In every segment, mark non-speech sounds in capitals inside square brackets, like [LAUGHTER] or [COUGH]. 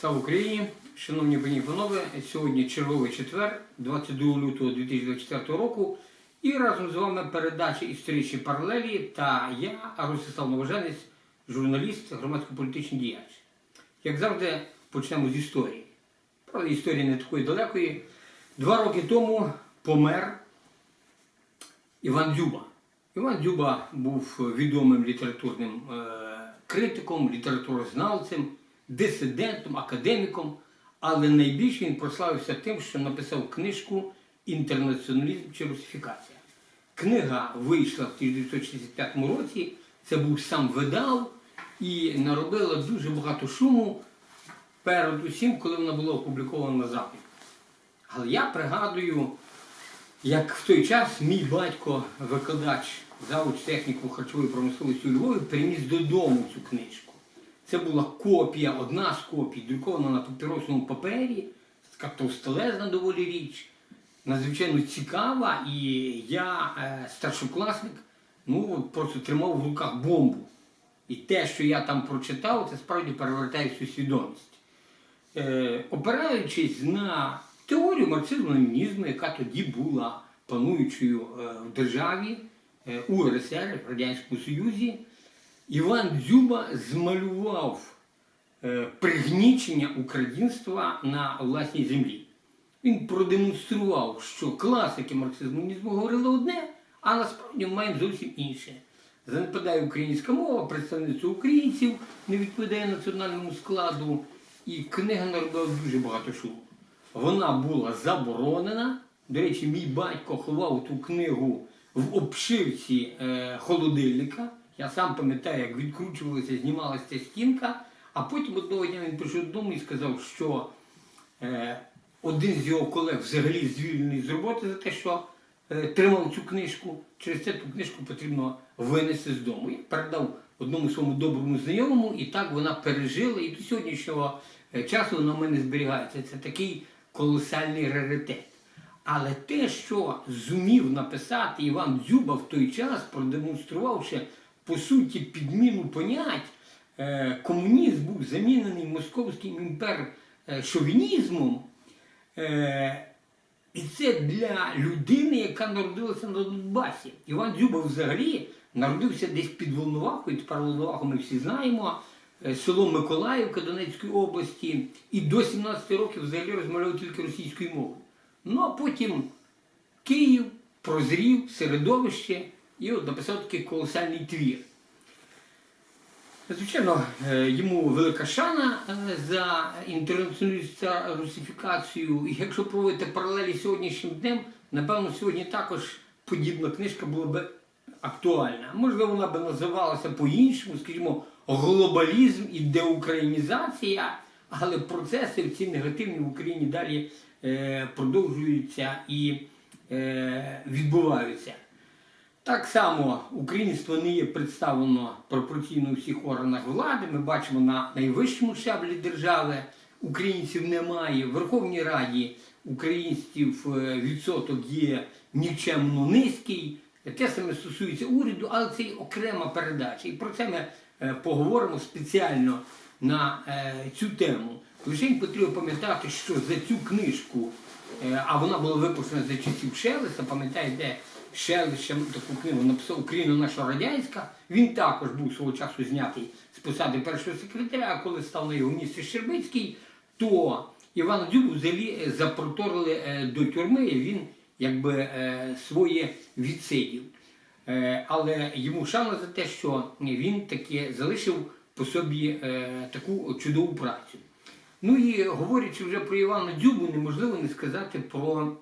Слава Україні! Шановні пані і панове, сьогодні черговий четвер, 22 лютого 2024 року. І разом з вами передача історичні паралелі та я, Ростислав Новоженець, журналіст, громадсько-політичний діяч. Як завжди, почнемо з історії. Правда, історія не такої далекої. Два роки тому помер Іван Дзюба. Іван Дзюба був відомим літературним е, критиком, літературознавцем, дисидентом, академіком, але найбільше він прославився тим, що написав книжку Інтернаціоналізм чи русифікація. Книга вийшла в 1965 році, це був сам видав і наробила дуже багато шуму перед усім, коли вона була опублікована на Заході. Але я пригадую, як в той час мій батько, викладач завуч техніку харчової промисловості у Львові, приніс додому цю книжку. Це була копія, одна з копій, друкована на папіросному папері, така товстелезна доволі річ, надзвичайно цікава, і я, е, старшокласник, ну просто тримав в руках бомбу. І те, що я там прочитав, це справді перевертає всю свідомість. Е, опираючись на теорію марксизму-ленінізму, яка тоді була пануючою е, в державі е, УРСР, в Радянському Союзі, Іван Дзюба змалював е, пригнічення українства на власній землі. Він продемонстрував, що класики марксизму-ленінізму говорили одне, а насправді маємо зовсім інше. Занепадає українська мова, представництво українців не відповідає національному складу, і книга наробила дуже багато шуму. Вона була заборонена. До речі, мій батько ховав ту книгу в обшивці е, холодильника. Я сам пам'ятаю, як відкручувалася, знімалася ця стінка, а потім одного дня він прийшов додому і сказав, що е, один з його колег взагалі звільнений з роботи за те, що е, тримав цю книжку. Через це ту книжку потрібно винести з дому. Я передав одному своєму доброму знайомому, і так вона пережила. І до сьогоднішнього е, часу вона в мене зберігається. Це такий колосальний раритет. Але те, що зумів написати Іван Дзюба в той час, продемонструвавши по суті підміну понять, е, комунізм був замінений московським імпер е. Е, і це для людини, яка народилася на Донбасі. Іван Дзюба взагалі народився десь під Волновахою, тепер Волноваху ми всі знаємо, село Миколаївка Донецької області, і до 17 років взагалі розмовляв тільки російською мовою. Ну а потім Київ прозрів середовище і от написав такий колосальний твір. Звичайно, е, йому велика шана е, за інтернаціоналістську русифікацію. І якщо проводити паралелі з сьогоднішнім днем, напевно, сьогодні також подібна книжка була б актуальна. Можливо, вона б називалася по-іншому, скажімо, глобалізм і деукраїнізація, але процеси ці негативні в Україні далі е, продовжуються і відбуваються. Так само українство не є представлено пропорційно у всіх органах влади. Ми бачимо на найвищому щаблі держави. Українців немає. В Верховній Раді українців е, відсоток є нікчемно низький. Те саме стосується уряду, але це й окрема передача. І про це ми е, поговоримо спеціально на е, цю тему. Лише потрібно пам'ятати, що за цю книжку, а вона була випущена за часів Шелеста, пам'ятаєте, Ще таку книгу написав Україна наша радянська. Він також був свого часу знятий з посади першого секретаря, а коли став на його місце Щербицький, то Івана Дзюбу взагалі е, запроторили е, до тюрми, і він якби е, своє відсидів. Але йому шана за те, що він таки залишив по собі таку чудову працю. Ну і говорячи вже про Івана Дзюбу, неможливо не сказати про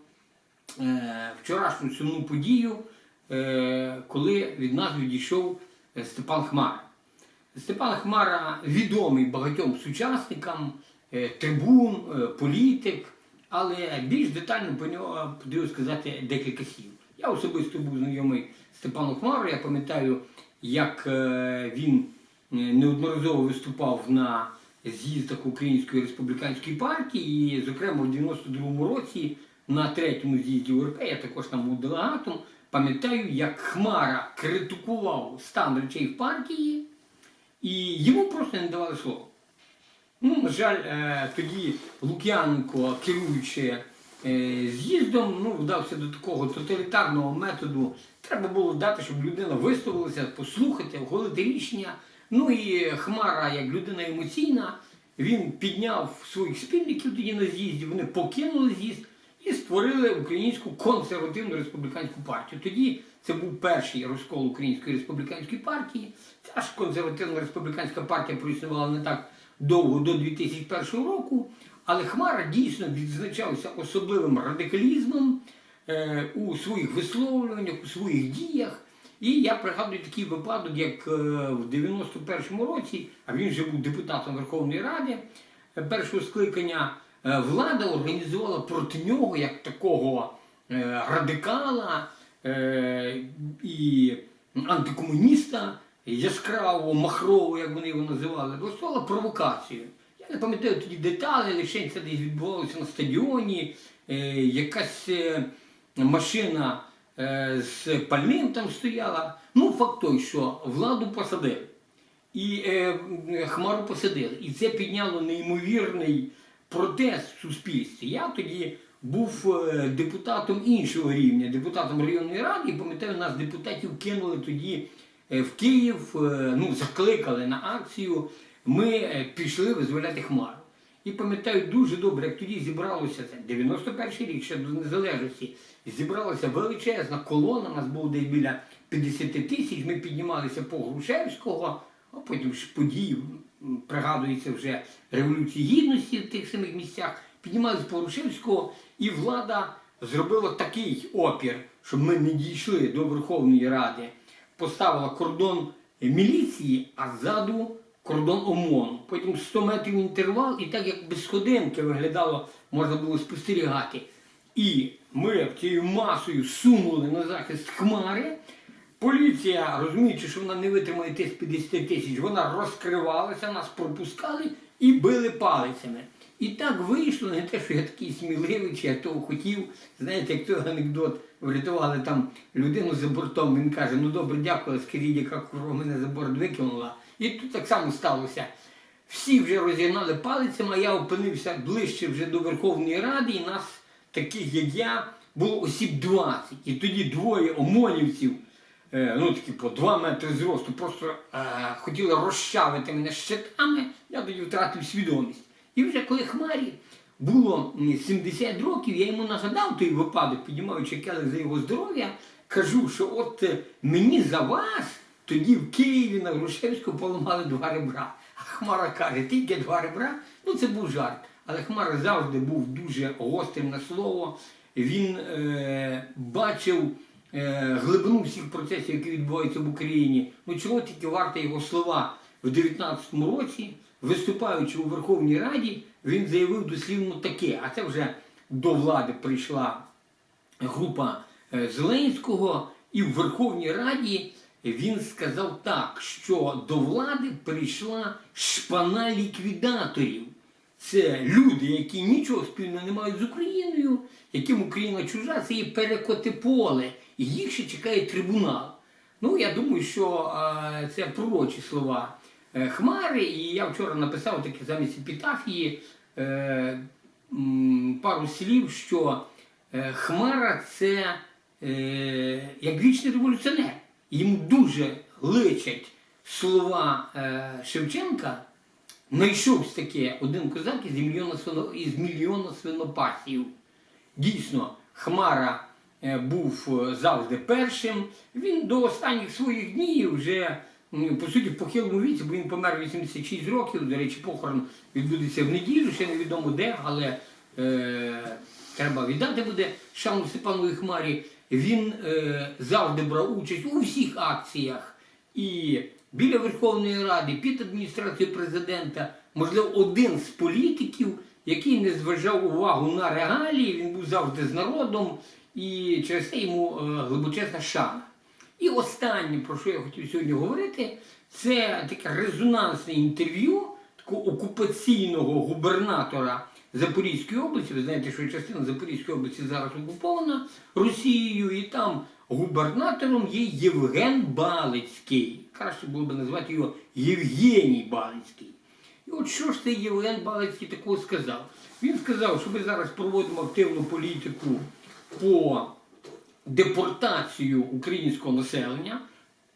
вчорашню сумну подію, е, коли від нас відійшов е, Степан Хмара. Степан Хмара відомий багатьом сучасникам, е, трибун, е, політик, але більш детально про нього потрібно сказати декілька слів. Я особисто був знайомий з Степаном Хмарою, я пам'ятаю, як е, він е, неодноразово виступав на з'їздах Української республіканської партії, і, зокрема, в 92-му році на третьому з'їзді УРП, я також там був делегатом, пам'ятаю, як Хмара критикував стан речей в партії, і йому просто не давали слова. Ну, на жаль, е, тоді Лук'яненко, керуючи е, з'їздом, ну, вдався до такого тоталітарного методу. Треба було дати, щоб людина висловилася, послухати, оголити рішення. Ну і Хмара, як людина емоційна, він підняв своїх спільників тоді на з'їзді, вони покинули з'їзд і створили Українську консервативну республіканську партію. Тоді це був перший розкол Української республіканської партії. Ця ж консервативна республіканська партія проіснувала не так довго до 2001 року, але Хмара дійсно відзначався особливим радикалізмом е, у своїх висловлюваннях, у своїх діях. І я пригадую такий випадок, як е, в 91-му році, а він вже був депутатом Верховної Ради е, першого скликання, влада організувала проти нього як такого е, радикала е, і антикомуніста, яскравого, махрового, як вони його називали, влаштувала провокацію. Я не пам'ятаю тоді деталі, лише це десь відбувалося на стадіоні, е, якась е, машина е, з пальним там стояла. Ну, факт той, що владу посадили. І е, Хмару посадили. І це підняло неймовірний протест в суспільстві. Я тоді був е, депутатом іншого рівня, депутатом районної ради, і пам'ятаю, нас депутатів кинули тоді е, в Київ, е, ну, закликали на акцію. Ми пішли визволяти Хмару. І пам'ятаю дуже добре, як тоді зібралося це 91 рік, ще до незалежності. Зібралася величезна колона, нас було десь біля 50 тисяч. Ми піднімалися по Грушевського, а потім ж події, пригадується вже Революції Гідності в тих самих місцях. Піднімалися по Грушевського, і влада зробила такий опір, щоб ми не дійшли до Верховної Ради. Поставила кордон міліції, а ззаду кордон ОМОНу. Потім 100 метрів інтервал, і так як без сходинки виглядало, можна було спостерігати. І ми цією масою сунули на захист хмари. Поліція, розуміючи, що вона не витримає тих 50 тисяч, вона розкривалася, нас пропускали і били палицями. І так вийшло, не те, що я такий сміливий, чи я того хотів. Знаєте, як той анекдот врятували там людину за бортом. Він каже: ну добре, дякую, скажіть, яка корова мене за борт викинула. І тут так само сталося. Всі вже розігнали палицями, а я опинився ближче вже до Верховної Ради, і нас, таких як я, було осіб 20. І тоді двоє омонівців, ну такі по 2 метри зросту, просто е, хотіли розчавити мене щитами, я тоді втратив свідомість. І вже коли Хмарі було 70 років, я йому нагадав той випадок, піднімаючи келих за його здоров'я, кажу, що от е, мені за вас тоді в Києві на Грушевську поламали два ребра. А Хмара каже, тільки два ребра. Ну це був жарт. Але Хмара завжди був дуже гострим на слово. Він е, бачив е, глибину всіх процесів, які відбуваються в Україні. Ну чого тільки варто його слова в 19-му році, виступаючи у Верховній Раді, він заявив дослівно таке. А це вже до влади прийшла група е, Зеленського, і в Верховній Раді він сказав так, що до влади прийшла шпана ліквідаторів. Це люди, які нічого спільного не мають з Україною, яким Україна чужа, це є перекоти поле, і їх ще чекає трибунал. Ну, я думаю, що е, це пророчі слова е, Хмари, і я вчора написав таке замість епітафії е, м, пару слів, що е, Хмара це е, як вічний революціонер. Йому дуже личать слова е, Шевченка. Знайшовся таке один козак із мільйона, із мільйона свинопасів. Дійсно, Хмара е, був е, завжди першим. Він до останніх своїх днів вже, по суті, в похилому віці, бо він помер 86 років. До речі, похорон відбудеться в неділю, ще невідомо де, але е, треба віддати буде шану Степанові Хмарі. Він е, завжди брав участь у всіх акціях і біля Верховної Ради, під адміністрацією президента, можливо, один з політиків, який не зважав увагу на реалії, він був завжди з народом, і через це йому е, глибочезна шана. І останнє, про що я хотів сьогодні говорити, це таке резонансне інтерв'ю такого окупаційного губернатора Запорізької області. Ви знаєте, що частина Запорізької області зараз окупована Росією, і там губернатором є Євген Балицький. Краще було б назвати його Євгеній Балицький. І от що ж цей Євген Балицький такого сказав? Він сказав, що ми зараз проводимо активну політику по депортацію українського населення.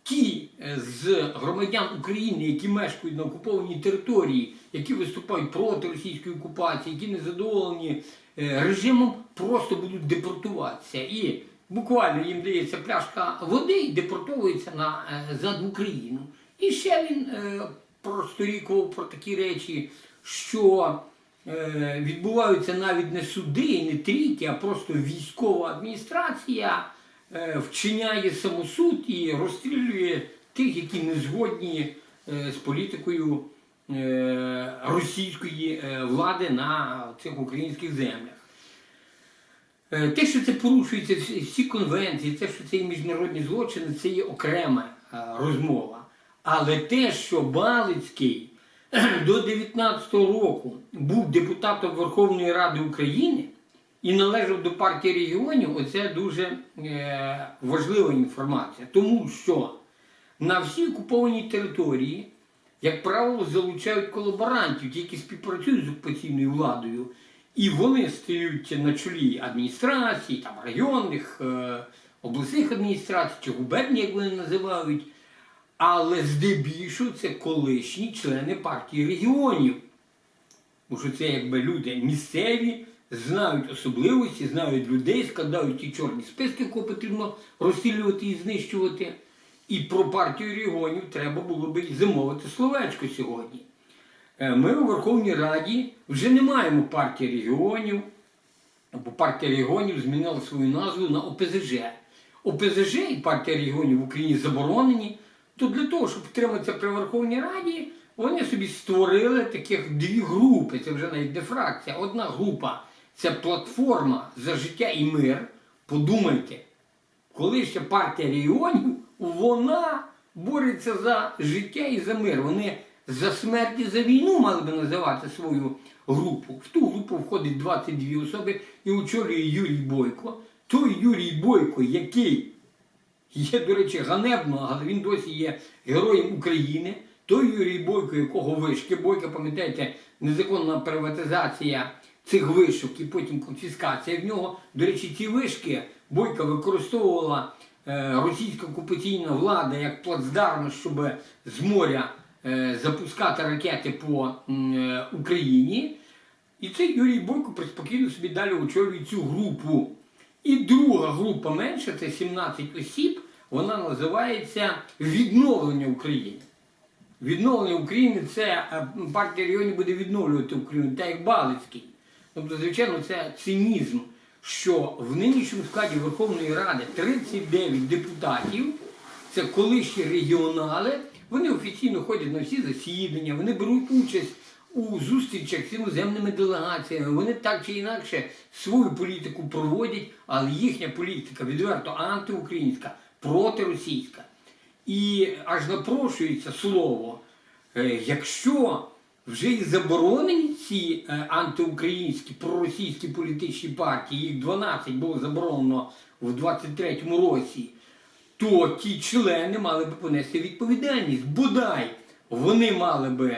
Ті е, з громадян України, які мешкають на окупованій території, які виступають проти російської окупації, які не задоволені е, режимом, просто будуть депортуватися. І буквально їм дається пляшка води і депортовуються на назад в Україну. І ще він е, просторікував про такі речі, що е, відбуваються навіть не суди, не трійки, а просто військова адміністрація е, вчиняє самосуд і розстрілює тих, які не згодні е, з політикою е, російської е, влади на цих українських землях. Е, Те, що це порушується всі- конвенції, те, що це є міжнародні злочини, це є окрема е, розмова. Але те, що Балицький [CLEARS THROAT] до 19-го року був депутатом Верховної Ради України і належав до партії регіонів, оце дуже е, важлива інформація. Тому що на всій окупованій території, як правило, залучають колаборантів, які співпрацюють з окупаційною владою, і вони стають на чолі адміністрацій, там районних, е, обласних адміністрацій чи губерній, як вони називають. Але здебільшого це колишні члени партії регіонів. Тому що це якби люди місцеві, знають особливості, знають людей, складають ті чорні списки, кого потрібно розстрілювати і знищувати. І про партію регіонів треба було би замовити словечко сьогодні. Е, Ми у Верховній Раді вже не маємо партії регіонів, бо партія регіонів змінила свою назву на ОПЗЖ. ОПЗЖ і партія регіонів в Україні заборонені, то для того, щоб втриматися при Верховній Раді, вони собі створили таких дві групи, це вже навіть не фракція. Одна група це платформа за життя і мир. Подумайте, коли ще партія регіонів, вона бореться за життя і за мир. Вони за смерть і за війну мали би називати свою групу. В ту групу входить 22 особи і очолює Юрій Бойко. Той Юрій Бойко, який є, до речі, ганебно, але він досі є героєм України. Той Юрій Бойко, якого вишки, Бойко, пам'ятаєте, незаконна приватизація цих вишок і потім конфіскація в нього. До речі, ці вишки Бойка використовувала е, російська окупаційна влада як плацдарм, щоб з моря е, запускати ракети по е, Україні. І цей Юрій Бойко приспокійно собі далі очолює цю групу. І друга група менша, це 17 осіб, вона називається Відновлення України. Відновлення України це партія регіонів буде відновлювати Україну, так як Балицький. Тобто, звичайно, це цинізм, що в нинішньому складі Верховної Ради 39 депутатів, це колишні регіонали, вони офіційно ходять на всі засідання, вони беруть участь у зустрічах з іноземними делегаціями, вони так чи інакше свою політику проводять, але їхня політика відверто антиукраїнська, протиросійська. І аж напрошується слово, е, якщо вже і заборонені ці е, антиукраїнські проросійські політичні партії, їх 12 було заборонено в 23-му році, то ті члени мали би понести відповідальність. Бодай вони мали би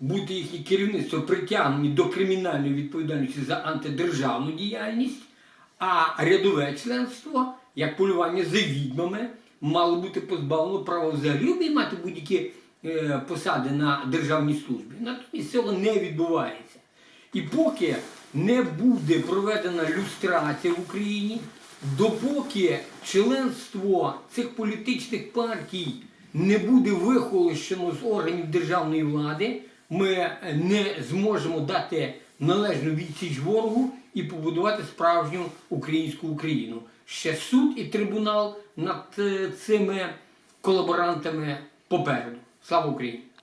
бути їхнє керівництво притягнені до кримінальної відповідальності за антидержавну діяльність, а рядове членство, як полювання за відьмами, мало бути позбавлено права взагалі обіймати будь-які посади на державній службі. Натомість цього не відбувається. І поки не буде проведена люстрація в Україні, допоки членство цих політичних партій не буде вихолощено з органів державної влади, ми не зможемо дати належну відсіч ворогу і побудувати справжню українську Україну. Ще суд і трибунал над е, цими колаборантами попереду. Слава Україні!